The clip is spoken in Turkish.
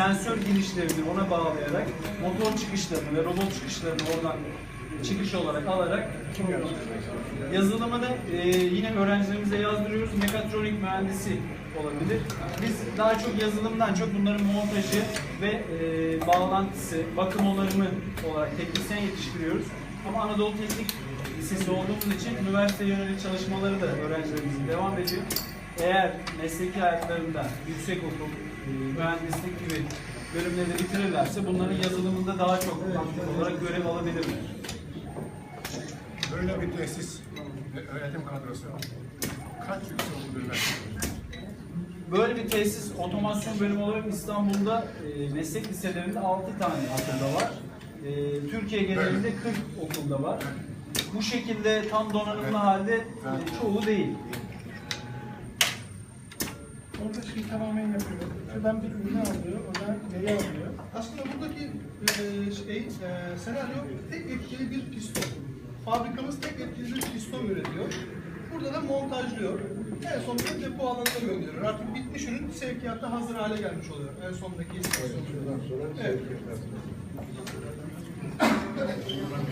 sensör girişlerini ona bağlayarak motor çıkışlarını ve robot çıkışlarını oradan çıkış olarak alarak. Yazılımı da e, yine öğrencilerimize yazdırıyoruz. Mekatronik mühendisi olabilir. Biz daha çok yazılımdan çok bunların montajı ve e, bağlantısı, bakım onarımı olarak teknisyen yetiştiriyoruz. Ama Anadolu Teknik Lisesi olduğumuz için üniversite yönelik çalışmaları da öğrencilerimizin devam ediyor. Eğer mesleki hayatlarında yüksek okul, e, mühendislik gibi bölümleri bitirirlerse bunların yazılımında daha çok aktif olarak görev alabilirler. Böyle bir tesis öğretim kadrosu kaç yüksek okul Böyle bir tesis otomasyon bölümü olarak İstanbul'da e, meslek liselerinde 6 tane okulda var. E, Türkiye genelinde 40 okulda var. Bu şekilde tam donanımlı halde e, çoğu değil. Orada şey tamamen yapıyor. Şuradan bir ürünü alıyor, oradan neyi alıyor. Aslında buradaki e, şey, e, senaryo tek etkili bir piston. Fabrikamız tek etkili bir piston üretiyor. Burada da montajlıyor. En sonunda depo alanına gönderiyor. Artık bitmiş ürün sevkiyatta hazır hale gelmiş oluyor. En sondaki istasyonda. Evet.